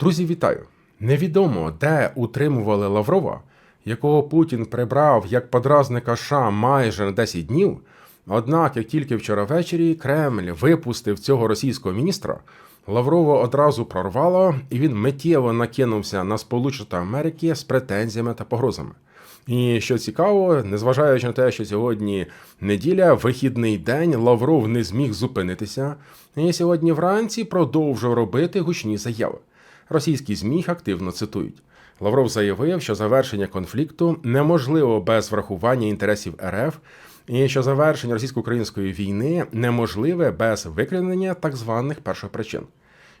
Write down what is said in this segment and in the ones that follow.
Друзі, вітаю! Невідомо, де утримували Лаврова, якого Путін прибрав як подразника США майже на 10 днів. Однак, як тільки вчора ввечері Кремль випустив цього російського міністра, Лаврова одразу прорвало, і він миттєво накинувся на Сполучені Америки з претензіями та погрозами. І що цікаво, незважаючи на те, що сьогодні неділя, вихідний день, Лавров не зміг зупинитися, і сьогодні вранці продовжив робити гучні заяви. Російські ЗМІ активно цитують. Лавров заявив, що завершення конфлікту неможливо без врахування інтересів РФ, і що завершення російсько-української війни неможливе без викорінення так званих першопричин.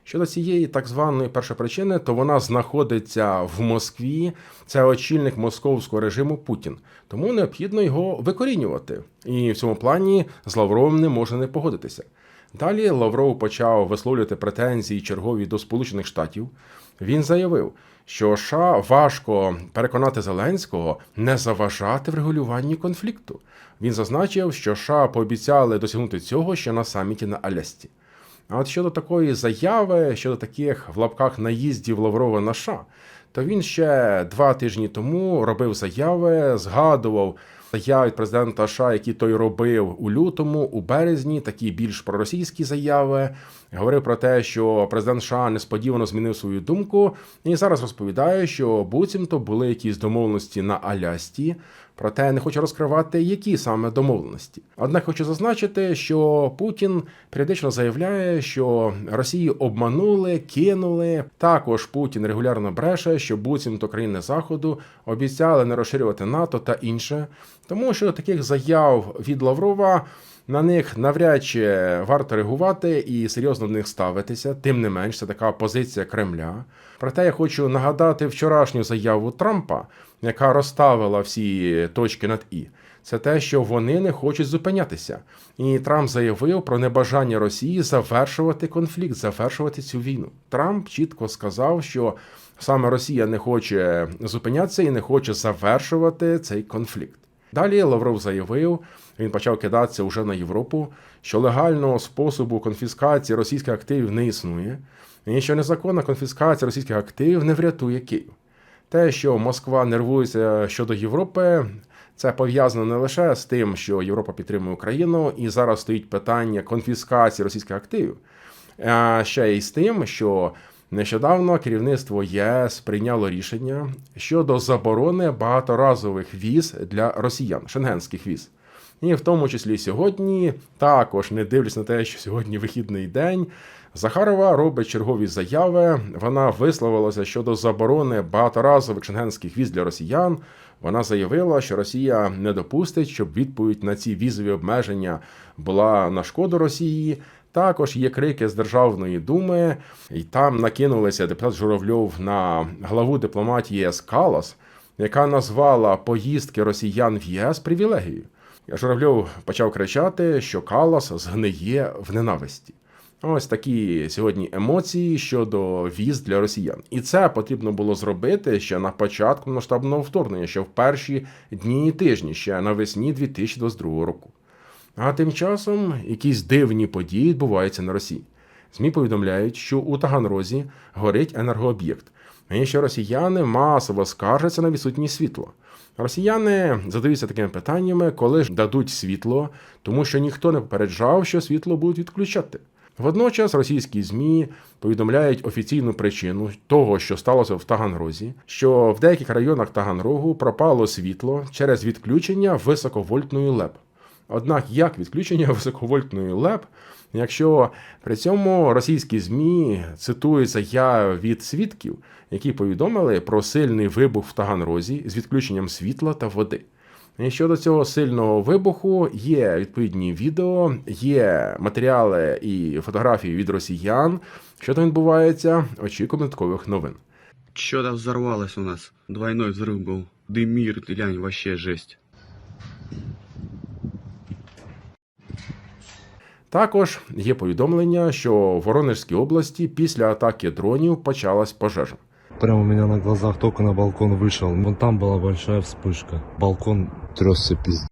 Щодо цієї так званої першопричини, то вона знаходиться в Москві. Це очільник московського режиму Путін. Тому необхідно його викорінювати. І в цьому плані з Лавровим не можна не погодитися. Далі Лавров почав висловлювати претензії чергові до Сполучених Штатів. Він заявив, що США важко переконати Зеленського не заважати в регулюванні конфлікту. Він зазначив, що США пообіцяли досягнути цього ще на саміті на Алясці. А от щодо такої заяви, щодо таких в лапках наїздів Лаврова на США, то він ще два тижні тому робив заяви, згадував заяви президента США, які той робив у лютому, у березні, такі більш проросійські заяви. Говорив про те, що президент США несподівано змінив свою думку, і зараз розповідає, що буцімто були якісь домовленості на Алясті. Проте не хочу розкривати, які саме домовленості. Однак хочу зазначити, що Путін періодично заявляє, що Росію обманули, кинули. Також Путін регулярно бреше, що буцімто країни Заходу обіцяли не розширювати НАТО та інше. Тому що таких заяв від Лаврова. На них навряд чи варто реагувати і серйозно в них ставитися. Тим не менш, це така позиція Кремля. Проте я хочу нагадати вчорашню заяву Трампа, яка розставила всі точки над і. Це те, що вони не хочуть зупинятися. І Трамп заявив про небажання Росії завершувати конфлікт, завершувати цю війну. Трамп чітко сказав, що саме Росія не хоче зупинятися і не хоче завершувати цей конфлікт. Далі Лавров заявив, він почав кидатися вже на Європу, що легального способу конфіскації російських активів не існує, і що незаконна конфіскація російських активів не врятує Київ. Те, що Москва нервується щодо Європи, це пов'язано не лише з тим, що Європа підтримує Україну, і зараз стоїть питання конфіскації російських активів, а ще й з тим, що Нещодавно керівництво ЄС прийняло рішення щодо заборони багаторазових віз для росіян, шенгенських віз. І в тому числі сьогодні, також не дивлячись на те, що сьогодні вихідний день, Захарова робить чергові заяви. Вона висловилася щодо заборони багаторазових шенгенських віз для росіян. Вона заявила, що Росія не допустить, щоб відповідь на ці візові обмеження була на шкоду Росії. Також є крики з Державної думи, і там накинулися депутат Журавльов на главу дипломатії ЄС Калас, яка назвала поїздки росіян в ЄС привілегією. Журавльов почав кричати, що Калас згниє в ненависті. Ось такі сьогодні емоції щодо віз для росіян, і це потрібно було зробити ще на початку масштабного вторгнення, ще в перші дні і тижні, ще навесні 2022 року. А тим часом якісь дивні події відбуваються на Росії. ЗМІ повідомляють, що у Таганрозі горить енергооб'єкт, і що росіяни масово скаржаться на відсутність світла. Росіяни задаються такими питаннями, коли ж дадуть світло, тому що ніхто не попереджав, що світло будуть відключати. Водночас російські змі повідомляють офіційну причину того, що сталося в Таганрозі, що в деяких районах Таганрогу пропало світло через відключення високовольтної ЛЕП. Однак як відключення високовольтної ЛЕП, якщо при цьому російські ЗМІ цитуються я від свідків, які повідомили про сильний вибух в Таганрозі з відключенням світла та води. І щодо цього сильного вибуху є відповідні відео, є матеріали і фотографії від росіян. Що там відбувається? Очікуємо додаткових новин. Что-то взорвалось у нас. Двойной взрыв был. Дымир, глянь, вообще жесть. Також є повідомлення, що в Воронежській області після атаки дронів почалась пожежа. Прямо у меня на глазах только на балкон вышел. Вон там была большая вспышка. Балкон тресся пиздец.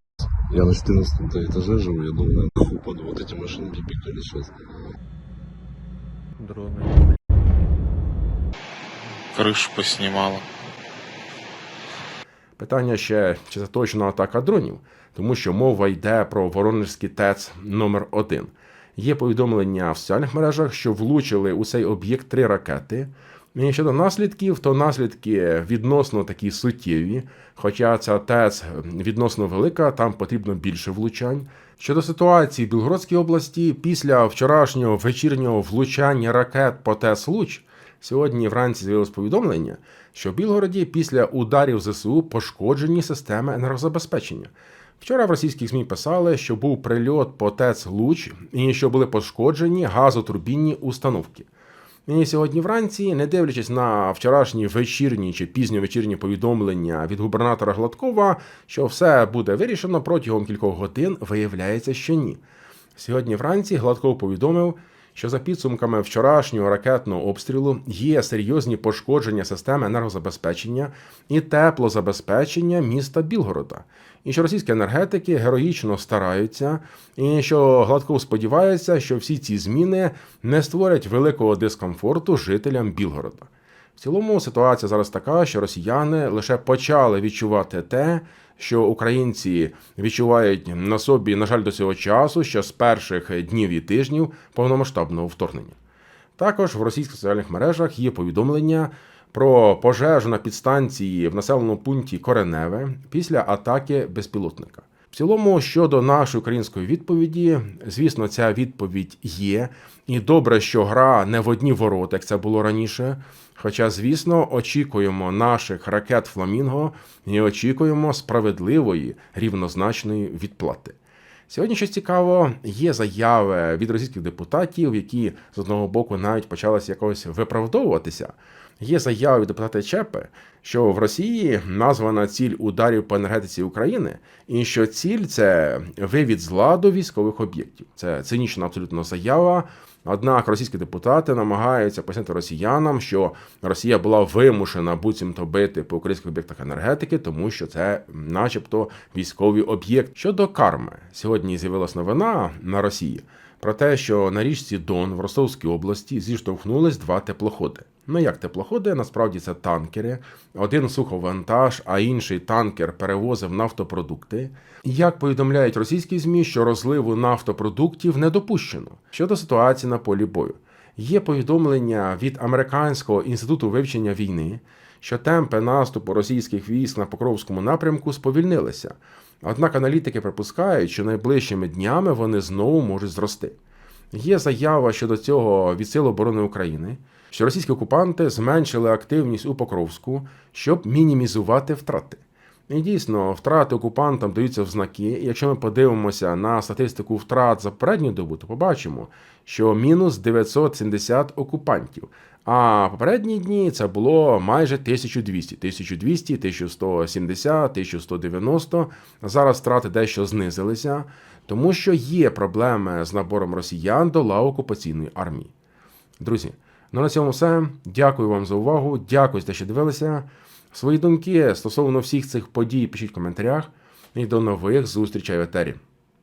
Я на 14 этаже живу, я думаю, я нахуй упаду. Вот эти машинки пикали сейчас. Дроны. крышу поснимала. Питання ще, чи це атака дронів, тому що мова йде про Воронежський ТЕЦ номер 1 Є повідомлення в соціальних мережах, що влучили у цей об'єкт три ракети. І щодо наслідків, то наслідки відносно такі суттєві, хоча ця ТЕЦ відносно велика, там потрібно більше влучань. Щодо ситуації в Білгородській області, після вчорашнього вечірнього влучання ракет по ТЕЦ Луч, Сьогодні вранці з'явилось повідомлення, що в Білгороді після ударів ЗСУ пошкоджені системи енергозабезпечення. Вчора в російських ЗМІ писали, що був прильот по ТЕЦ Луч і що були пошкоджені газотурбінні установки. І сьогодні вранці, не дивлячись на вчорашні вечірні чи пізньовечірні повідомлення від губернатора Гладкова, що все буде вирішено протягом кількох годин, виявляється, що ні. Сьогодні вранці Гладков повідомив, що за підсумками вчорашнього ракетного обстрілу є серйозні пошкодження системи енергозабезпечення і теплозабезпечення міста Білгорода, і що російські енергетики героїчно стараються, і що Гладков сподівається, що всі ці зміни не створять великого дискомфорту жителям Білгорода. В цілому ситуація зараз така, що росіяни лише почали відчувати те, що українці відчувають на собі, на жаль, до цього часу, що з перших днів і тижнів повномасштабного вторгнення. Також в російських соціальних мережах є повідомлення про пожежу на підстанції в населеному пункті Кореневе після атаки безпілотника. Цілому, щодо нашої української відповіді, звісно, ця відповідь є. І добре, що гра не в одні ворота, як це було раніше. Хоча, звісно, очікуємо наших ракет Фламінго і очікуємо справедливої рівнозначної відплати. Сьогодні щось цікаво, є заяви від російських депутатів, які з одного боку навіть почалися якось виправдовуватися. Є заяви від депутата Чепи, що в Росії названа ціль ударів по енергетиці України, і що ціль це вивід з ладу військових об'єктів. Це цинічна абсолютно заява. Однак російські депутати намагаються пояснити росіянам, що Росія була вимушена буцімто бити по українських об'єктах енергетики, тому що це, начебто, військовий об'єкт. Щодо карми, сьогодні з'явилась новина на Росії про те, що на річці Дон в Ростовській області зіштовхнулись два теплоходи. Ну як теплоходи, насправді це танкери. Один суховантаж, а інший танкер перевозив нафтопродукти. Як повідомляють російські змі, що розливу нафтопродуктів не допущено щодо ситуації на полі бою. Є повідомлення від Американського інституту вивчення війни, що темпи наступу російських військ на Покровському напрямку сповільнилися. Однак аналітики припускають, що найближчими днями вони знову можуть зрости. Є заява щодо цього від Сил оборони України, що російські окупанти зменшили активність у Покровську, щоб мінімізувати втрати. І дійсно, втрати окупантам даються в знаки. І якщо ми подивимося на статистику втрат за передню добу, то побачимо, що мінус 970 окупантів. А попередні дні це було майже 1200, 1200, 1170, 1190. Зараз втрати дещо знизилися, тому що є проблеми з набором росіян до лав окупаційної армії. Друзі, ну на цьому все. Дякую вам за увагу. Дякую за що дивилися. Свої думки стосовно всіх цих подій пишіть в коментарях. І до нових зустрічей в етері.